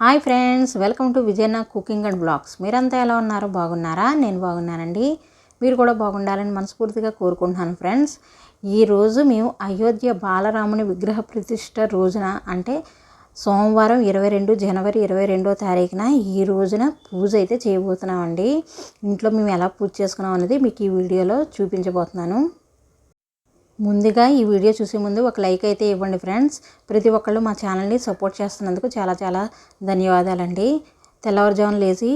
Hi friends welcome to Vijayanna cooking and blogs. మీరంతా ఎలా ఉన్నారు? బాగున్నారా? నేను బాగున్నానండి. మీరు కూడా బాగుండాలని మనస్ఫూర్తిగా కోరుకుంటున్నాను ఫ్రెండ్స్. ఈరోజు మేము అయోధ్య బాలరాముని విగ్రహ ప్రతిష్ట రోజున అంటే సోమవారం ఇరవై రెండు జనవరి ఇరవై రెండో తారీఖున ఈ రోజున పూజ అయితే చేయబోతున్నామండి. ఇంట్లో మేము ఎలా పూజ చేసుకున్నాం అనేది మీకు ఈ వీడియోలో చూపించబోతున్నాను. ముందుగా ఈ వీడియో చూసే ముందు ఒక లైక్ అయితే ఇవ్వండి ఫ్రెండ్స్. ప్రతి ఒక్కళ్ళు మా ఛానల్ని సపోర్ట్ చేస్తున్నందుకు చాలా చాలా ధన్యవాదాలండి. తెల్లవారుజామున లేచి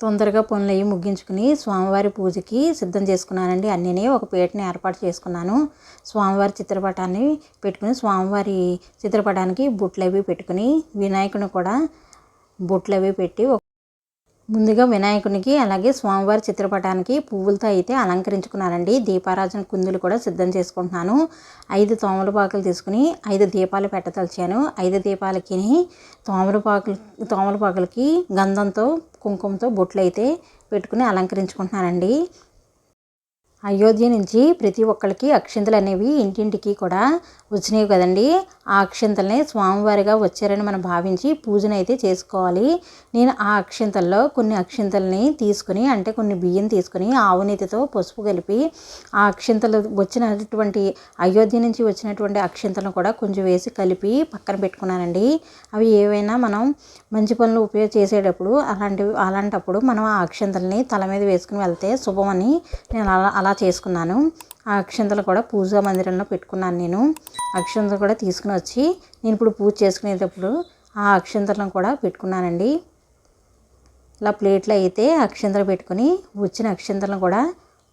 తొందరగా పనులు అయ్యి ముగించుకుని స్వామివారి పూజకి సిద్ధం చేసుకున్నానండి. అన్నీ ఒక పీటని ఏర్పాటు చేసుకున్నాను. స్వామివారి చిత్రపటాన్ని పెట్టుకుని స్వామివారి చిత్రపటానికి బుట్లు అవి పెట్టుకుని వినాయకుని కూడా బుట్లు అవి పెట్టి ముందుగా వినాయకునికి అలాగే స్వామివారి చిత్రపటానికి పువ్వులతో అయితే అలంకరించుకున్నానండి దీపారాజన కుందులు కూడా సిద్ధం చేసుకుంటున్నాను. ఐదు తోమలపాకులు తీసుకుని ఐదు దీపాలు పెట్టదలిచాను. ఐదు దీపాలకి తోమలపాకులు తోమలపాకులకి గంధంతో కుంకుమతో బొట్లు అయితే పెట్టుకుని అలంకరించుకుంటున్నానండి. అయోధ్య నుంచి ప్రతి ఒక్కరికి అక్షింతలు అనేవి ఇంటింటికి కూడా వచ్చినాయి కదండి. ఆ అక్షింతల్ని స్వామివారిగా వచ్చారని మనం భావించి పూజను అయితే చేసుకోవాలి. నేను ఆ అక్షింతల్లో కొన్ని అక్షింతల్ని తీసుకుని అంటే కొన్ని బియ్యం తీసుకుని ఆవు నీతితో పసుపు కలిపి ఆ అక్షింతలు వచ్చినటువంటి అయోధ్య నుంచి వచ్చినటువంటి అక్షింతలను కూడా కొంచెం వేసి కలిపి పక్కన పెట్టుకున్నానండి. అవి ఏవైనా మనం మంచి పనులు ఉపయోగ చేసేటప్పుడు అలాంటివి అలాంటప్పుడు మనం ఆ అక్షింతల్ని తల మీద వేసుకుని వెళ్తే శుభమని నేను అలా అలా చేసుకున్నాను. ఆ అక్షంతలు కూడా పూజా మందిరంలో పెట్టుకున్నాను నేను. అక్షంతలు కూడా తీసుకుని వచ్చి నేను ఇప్పుడు పూజ చేసుకునేటప్పుడు ఆ అక్షంతలను కూడా పెట్టుకున్నానండి. ఇలా ప్లేట్లో అయితే అక్షంతలు పెట్టుకుని వచ్చిన అక్షంతలను కూడా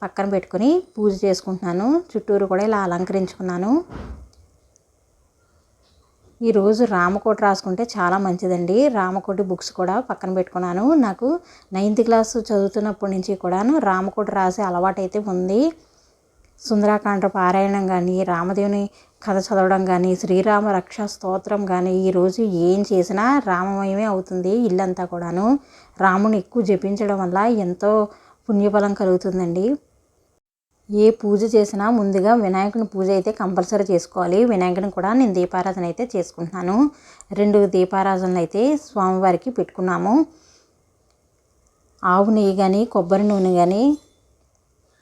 పక్కన పెట్టుకుని పూజ చేసుకుంటున్నాను. చుట్టూరు కూడా ఇలా అలంకరించుకున్నాను. ఈరోజు రామకోటి రాసుకుంటే చాలా మంచిదండి. రామకోటి బుక్స్ కూడా పక్కన పెట్టుకున్నాను. నాకు నైన్త్ క్లాస్ చదువుతున్నప్పటి నుంచి కూడాను రామకోటి రాసే అలవాటు అయితే ఉంది. సుందరాకాండ పారాయణం కానీ రామదేవుని కథ చదవడం కానీ శ్రీరామ రక్ష స్తోత్రం కానీ ఈరోజు ఏం చేసినా రామమయమే అవుతుంది ఇల్లంతా కూడాను. రాముని ఎక్కువ జపించడం వల్ల ఎంతో పుణ్యఫలం కలుగుతుందండి. ఏ పూజ చేసినా ముందుగా వినాయకుని పూజ అయితే కంపల్సరీ చేసుకోవాలి. వినాయకుని కూడా నేను దీపారాధన అయితే చేసుకుంటున్నాను. రెండు దీపారాధనలు అయితే స్వామివారికి పెట్టుకున్నాము. ఆవు నెయ్యి కానీ కొబ్బరి నూనె కానీ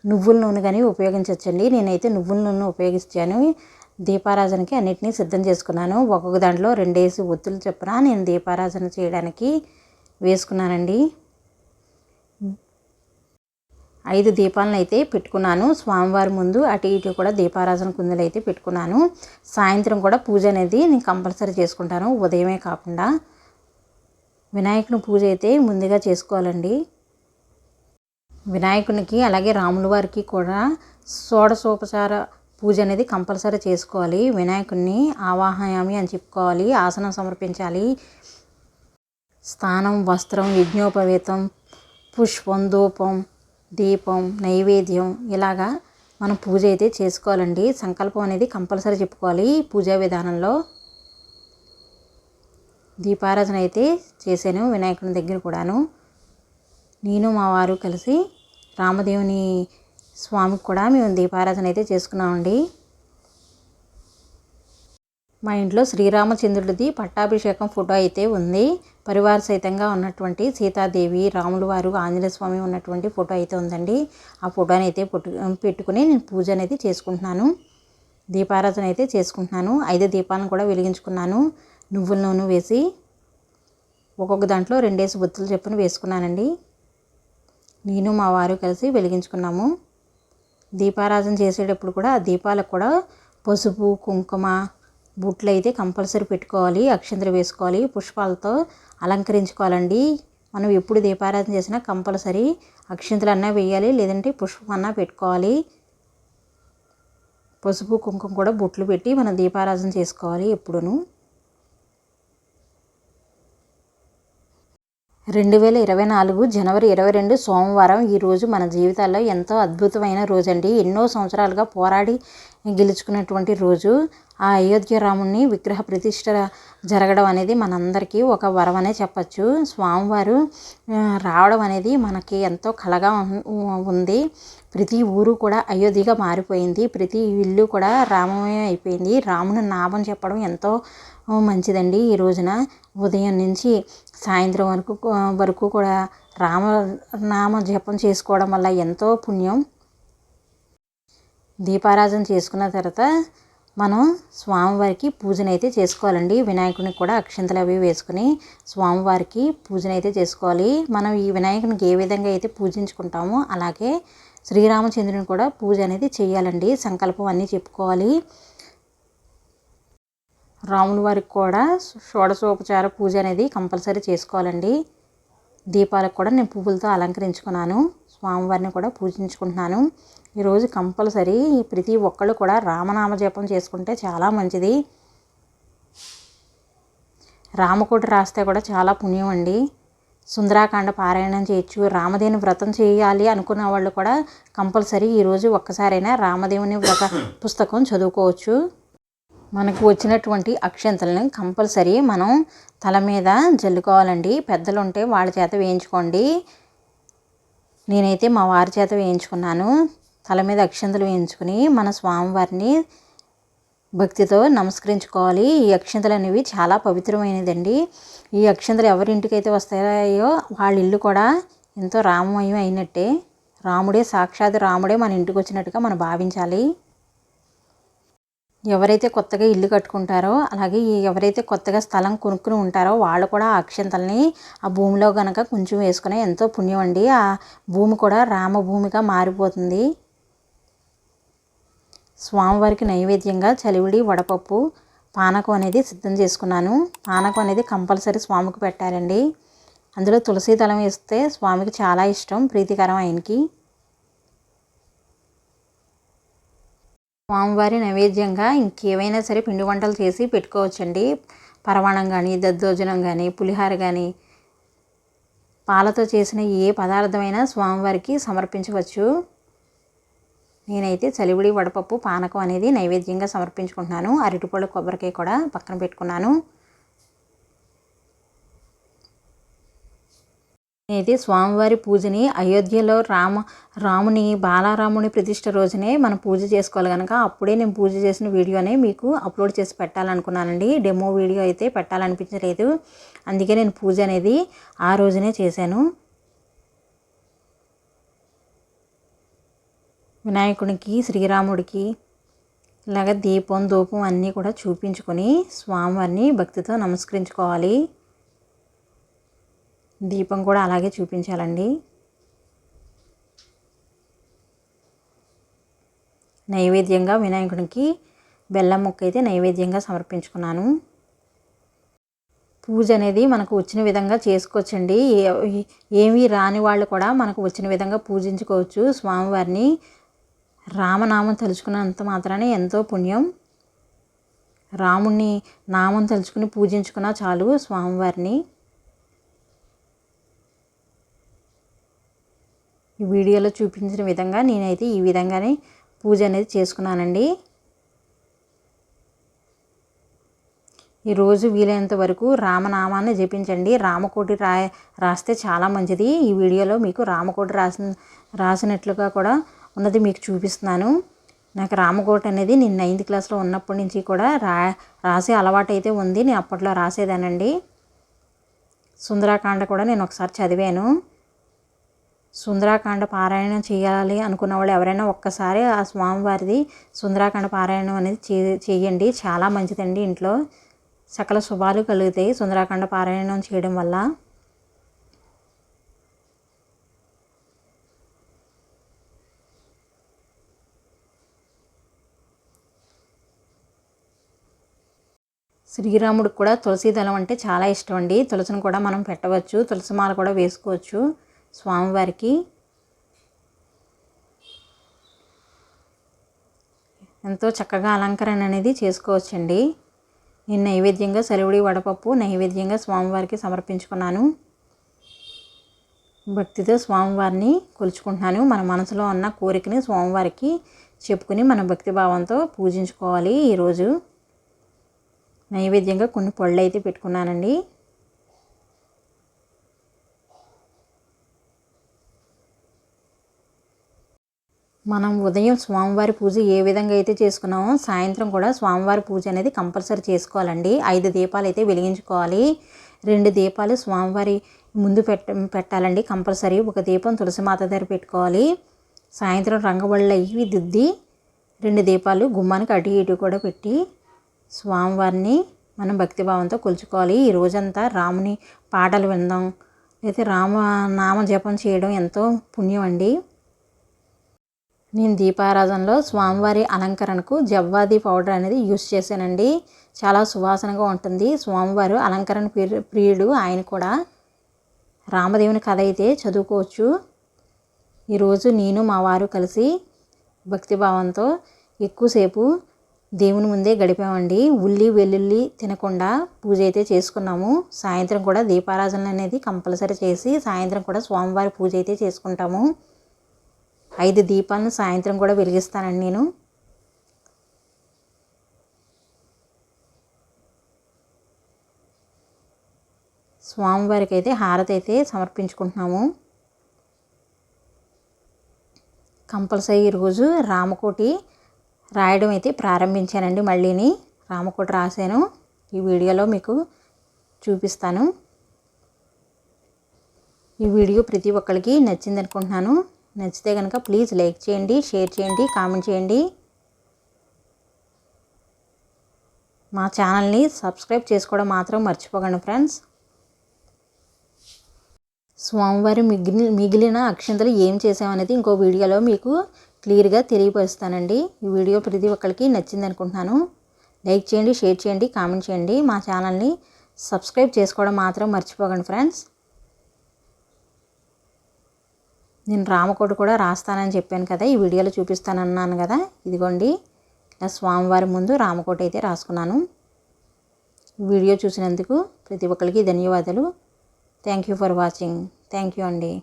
నువ్వుల నూనె కానీ ఉపయోగించవచ్చండి. నేనైతే నువ్వుల నూనె ఉపయోగించాను దీపారాధనకి అన్నిటినీ సిద్ధం చేసుకున్నాను. ఒక్కొక్క దాంట్లో రెండేసి ఒత్తులు చొప్పున నేను దీపారాధన చేయడానికి వేసుకున్నానండి. ఐదు దీపాలను అయితే పెట్టుకున్నాను. స్వామివారి ముందు అటు ఇటు కూడా దీపారాధన కుందులు అయితే పెట్టుకున్నాను. సాయంత్రం కూడా పూజ అనేది నేను కంపల్సరీ చేసుకుంటాను. ఉదయమే కాకుండా వినాయకుని పూజ అయితే ముందుగా చేసుకోవాలండి. వినాయకునికి అలాగే రాముల వారికి కూడా షోడశోపచార పూజ అనేది కంపల్సరీ చేసుకోవాలి. వినాయకుడిని ఆవాహయామి అని చెప్పుకోవాలి. ఆసనం సమర్పించాలి. స్థానం వస్త్రం యజ్ఞోపవేతం పుష్పం ధూపం దీపం నైవేద్యం ఇలాగా మనం పూజ అయితే చేసుకోవాలండి. సంకల్పం అనేది కంపల్సరీ చెప్పుకోవాలి పూజా విధానంలో. దీపారాధన అయితే చేశాను వినాయకుని దగ్గర కూడాను. నేను మా వారు కలిసి రామదేవుని స్వామికి కూడా మేము దీపారాధన అయితే చేసుకున్నామండి. మా ఇంట్లో శ్రీరామచంద్రుడిది పట్టాభిషేకం ఫోటో అయితే ఉంది. పరివార సహితంగా ఉన్నటువంటి సీతాదేవి రాములు వారు ఆంజనేయ స్వామి ఉన్నటువంటి ఫోటో అయితే ఉందండి. ఆ ఫోటోని అయితే పెట్టుకుని నేను పూజ అనేది చేసుకుంటున్నాను. దీపారాధన అయితే చేసుకుంటున్నాను. ఐదు దీపాలను కూడా వెలిగించుకున్నాను. నువ్వుల నూనె వేసి ఒక్కొక్క దాంట్లో రెండేసి బొత్తులు చెప్పున వేసుకున్నానండి. నేను మా వారు కలిసి వెలిగించుకున్నాము. దీపారాధన చేసేటప్పుడు కూడా ఆ దీపాలకు కూడా పసుపు కుంకుమ బుట్లు అయితే కంపల్సరీ పెట్టుకోవాలి అక్షంతలు వేసుకోవాలి పుష్పాలతో అలంకరించుకోవాలండి. మనం ఎప్పుడు దీపారాధన చేసినా కంపల్సరీ అక్షంతలు అన్నా వేయాలి లేదంటే పుష్పం అన్నా పెట్టుకోవాలి. పసుపు కుంకుమ కూడా బొట్లు పెట్టి మనం దీపారాధన చేసుకోవాలి ఎప్పుడును. రెండు వేల ఇరవై నాలుగు జనవరి ఇరవై రెండు సోమవారం ఈరోజు మన జీవితాల్లో ఎంతో అద్భుతమైన రోజు అండి ఎన్నో సంవత్సరాలుగా పోరాడి గెలుచుకున్నటువంటి రోజు. ఆ అయోధ్య రాముణ్ణి విగ్రహ ప్రతిష్ట జరగడం అనేది మనందరికీ ఒక వరం అనే చెప్పచ్చు. స్వామివారు రావడం అనేది మనకి ఎంతో కలగా ఉంది. ప్రతి ఊరు కూడా అయోధ్యగా మారిపోయింది. ప్రతి ఇల్లు కూడా రామమయం అయిపోయింది. రాముని నామం చెప్పడం ఎంతో మంచిదండి ఈ రోజున. ఉదయం నుంచి సాయంత్రం వరకు వరకు కూడా రామ నామ జపం చేసుకోవడం వల్ల ఎంతో పుణ్యం. దీపారాధన చేసుకున్న తర్వాత మనం స్వామివారికి పూజనైతే చేసుకోవాలండి. వినాయకునికి కూడా అక్షింతలు అవి వేసుకుని స్వామివారికి పూజనైతే చేసుకోవాలి. మనం ఈ వినాయకునికి ఏ విధంగా అయితే పూజించుకుంటామో అలాగే శ్రీరామచంద్రుని కూడా పూజ అనేది చేయాలండి. సంకల్పం అన్నీ చెప్పుకోవాలి. రాముల వారికి కూడా షోడశోపచార పూజ అనేది కంపల్సరీ చేసుకోవాలండి. దీపాలకు కూడా నేను పువ్వులతో అలంకరించుకున్నాను. స్వామివారిని కూడా పూజించుకుంటున్నాను. ఈరోజు కంపల్సరీ ప్రతి ఒక్కళ్ళు కూడా రామనామ జపం చేసుకుంటే చాలా మంచిది. రామకోటి రాస్తే కూడా చాలా పుణ్యం అండి. సుందరాకాండ పారాయణం చేయొచ్చు రామదేవుని వ్రతం చేయాలి అనుకున్న వాళ్ళు కూడా కంపల్సరీ ఈరోజు ఒక్కసారైనా రామదేవుని వ్రత పుస్తకం చదువుకోవచ్చు. మనకు వచ్చినటువంటి అక్షంతలను కంపల్సరీ మనం తల మీద జల్లుకోవాలండి. పెద్దలు ఉంటే వాళ్ళ చేత వేయించుకోండి. నేనైతే మా వారి చేత వేయించుకున్నాను. తల మీద అక్షంతలు వేయించుకుని మన స్వామివారిని భక్తితో నమస్కరించుకోవాలి. ఈ అక్షంతలు అనేవి చాలా పవిత్రమైనదండి. ఈ అక్షంతలు ఎవరింటికైతే వస్తాయో వాళ్ళ ఇల్లు కూడా ఎంతో రామమయం అయినట్టే. రాముడే సాక్షాత్ రాముడే మన ఇంటికి వచ్చినట్టుగా మనం భావించాలి. ఎవరైతే కొత్తగా ఇల్లు కట్టుకుంటారో అలాగే ఎవరైతే కొత్తగా స్థలం కొనుక్కుని ఉంటారో వాళ్ళు కూడా ఆ అక్షంతల్ని ఆ భూమిలో కనుక కొంచెం వేసుకునే ఎంతో పుణ్యం అండి. ఆ భూమి కూడా రామభూమిగా మారిపోతుంది. స్వామివారికి నైవేద్యంగా చలివిడి వడపప్పు పానకం అనేది సిద్ధం చేసుకున్నాను. పానకం అనేది కంపల్సరీ స్వామికి పెట్టాలండి. అందులో తులసి దళం వేస్తే స్వామికి చాలా ఇష్టం ప్రీతికరం ఆయనకి. స్వామివారి నైవేద్యంగా ఇంకేవైనా సరే పిండి వంటలు చేసి పెట్టుకోవచ్చండి. పరమాణం కానీ దద్దోజనం కానీ పులిహార కానీ పాలతో చేసిన ఏ పదార్థమైనా స్వామివారికి సమర్పించవచ్చు. నేనైతే చలివిడి వడపప్పు పానకం అనేది నైవేద్యంగా సమర్పించుకుంటున్నాను. అరటిపళ్ళు కొబ్బరికాయ కూడా పక్కన పెట్టుకున్నాను. నేనైతే స్వామివారి పూజని అయోధ్యలో రామ రాముని బాలారాముని ప్రతిష్ట రోజునే మనం పూజ చేసుకోవాలి కనుక అప్పుడే నేను పూజ చేసిన వీడియోనే మీకు అప్లోడ్ చేసి పెట్టాలనుకున్నానండి. డెమో వీడియో అయితే పెట్టాలనిపించలేదు. అందుకే నేను పూజ అనేది ఆ రోజునే చేశాను. వినాయకుడికి శ్రీరాముడికి ఇలాగ దీపం ధూపం అన్నీ కూడా చూపించుకొని స్వామివారిని భక్తితో నమస్కరించుకోవాలి. దీపం కూడా అలాగే చూపించాలండి. నైవేద్యంగా వినాయకుడికి బెల్లం ముక్క అయితే నైవేద్యంగా సమర్పించుకున్నాను. పూజ అనేది మనకు వచ్చిన విధంగా చేసుకోవచ్చండి. ఏమీ రాని వాళ్ళు కూడా మనకు వచ్చిన విధంగా పూజించుకోవచ్చు. స్వామివారిని రామనామం తలుచుకున్నంత మాత్రానే ఎంతో పుణ్యం. రాముణ్ణి నామం తలుచుకుని పూజించుకున్నా చాలు స్వామివారిని. ఈ వీడియోలో చూపించిన విధంగా నేనైతే ఈ విధంగానే పూజ అనేది చేసుకున్నానండి. ఈరోజు వీలైనంత వరకు రామనామాన్ని జపించండి. రామకోటి రా రాస్తే చాలా మంచిది. ఈ వీడియోలో మీకు రామకోటి రాసిన రాసినట్లుగా కూడా ఉన్నది మీకు చూపిస్తున్నాను. నాకు రామకోట అనేది నేను నైన్త్ క్లాస్లో ఉన్నప్పటి నుంచి కూడా రా రాసే అలవాటు అయితే ఉంది. నేను అప్పట్లో రాసేదానండి. సుందరాకాండ కూడా నేను ఒకసారి చదివాను. సుందరాకాండ పారాయణం చేయాలి అనుకున్న వాళ్ళు ఎవరైనా ఒక్కసారి ఆ స్వామివారిది సుందరాకాండ పారాయణం అనేది చే చేయండి. చాలా మంచిదండి ఇంట్లో. సకల శుభాలు కలుగుతాయి సుందరాకాండ పారాయణం చేయడం వల్ల. శ్రీరాముడికి కూడా తులసి దళం అంటే చాలా ఇష్టం అండి. తులసిని కూడా మనం పెట్టవచ్చు. తులసి మాల కూడా వేసుకోవచ్చు స్వామివారికి. ఎంతో చక్కగా అలంకరణ అనేది చేసుకోవచ్చండి. నేను నైవేద్యంగా సెలవుడి వడపప్పు నైవేద్యంగా స్వామివారికి సమర్పించుకున్నాను. భక్తితో స్వామివారిని కొలుచుకుంటున్నాను. మన మనసులో ఉన్న కోరికని స్వామివారికి చెప్పుకుని మన భక్తి భావంతో పూజించుకోవాలి ఈరోజు. నైవేద్యంగా కొన్ని పళ్ళు అయితే పెట్టుకున్నానండి. మనం ఉదయం స్వామివారి పూజ ఏ విధంగా అయితే చేసుకున్నామో సాయంత్రం కూడా స్వామివారి పూజ అనేది కంపల్సరీ చేసుకోవాలండి. ఐదు దీపాలు అయితే వెలిగించుకోవాలి. రెండు దీపాలు స్వామివారి ముందు పెట్ట పెట్టాలండి. కంపల్సరీ ఒక దీపం తులసిమాత దగ్గర పెట్టుకోవాలి. సాయంత్రం రంగవళ్ళు అయ్యి దిద్ది రెండు దీపాలు గుమ్మానికి అటు ఇటు కూడా పెట్టి స్వామివారిని మనం భక్తిభావంతో కొలుచుకోవాలి. ఈ రోజంతా రాముని పాటలు విందాం. అయితే రామ నామ జపం చేయడం ఎంతో పుణ్యం అండి. నేను దీపారాధనలో స్వామివారి అలంకరణకు జవ్వాది పౌడర్ అనేది యూస్ చేశానండి. చాలా సువాసనగా ఉంటుంది. స్వామివారు అలంకరణ ప్రియుడు ఆయన కూడా. రామదేవుని కథ అయితే చదువుకోవచ్చు. ఈరోజు నేను మా వారు కలిసి భక్తిభావంతో ఎక్కువసేపు దేవుని ముందే గడిపామండి. ఉల్లి వెల్లుల్లి తినకుండా పూజ అయితే చేసుకున్నాము. సాయంత్రం కూడా దీపారాధన అనేది కంపల్సరీ చేసి సాయంత్రం కూడా స్వామివారి పూజ అయితే చేసుకుంటాము. ఐదు దీపాలను సాయంత్రం కూడా వెలిగిస్తానండి నేను. స్వామివారికి అయితే హారతి అయితే సమర్పించుకుంటున్నాము. కంపల్సరీ ఈరోజు రామకోటి రాయడం అయితే ప్రారంభించానండి. మళ్ళీని రామకోట రాశాను. ఈ వీడియోలో మీకు చూపిస్తాను. ఈ వీడియో ప్రతి ఒక్కరికి నచ్చింది అనుకుంటున్నాను నచ్చితే కనుక ప్లీజ్ లైక్ చేయండి షేర్ చేయండి కామెంట్ చేయండి. మా ఛానల్ని సబ్స్క్రైబ్ చేసుకోవడం మాత్రం మర్చిపోకండి ఫ్రెండ్స్. స్వామివారి మిగిలిన అక్షంతలు ఏం చేసామనేది ఇంకో వీడియోలో మీకు క్లియర్గా తెలియపరుస్తానండి. ఈ వీడియో ప్రతి ఒక్కరికి నచ్చింది అనుకుంటున్నాను. లైక్ చేయండి షేర్ చేయండి కామెంట్ చేయండి. మా ఛానల్ని సబ్స్క్రైబ్ చేసుకోవడం మాత్రం మర్చిపోకండి ఫ్రెండ్స్. నేను రామకోట కూడా రాస్తానని చెప్పాను కదా ఈ వీడియోలో చూపిస్తానన్నాను కదా. ఇదిగోండి ఇలా స్వామివారి ముందు రామకోట అయితే రాసుకున్నాను. వీడియో చూసినందుకు ప్రతి ఒక్కరికి ధన్యవాదాలు. Thank you for watching. Thank you అండి.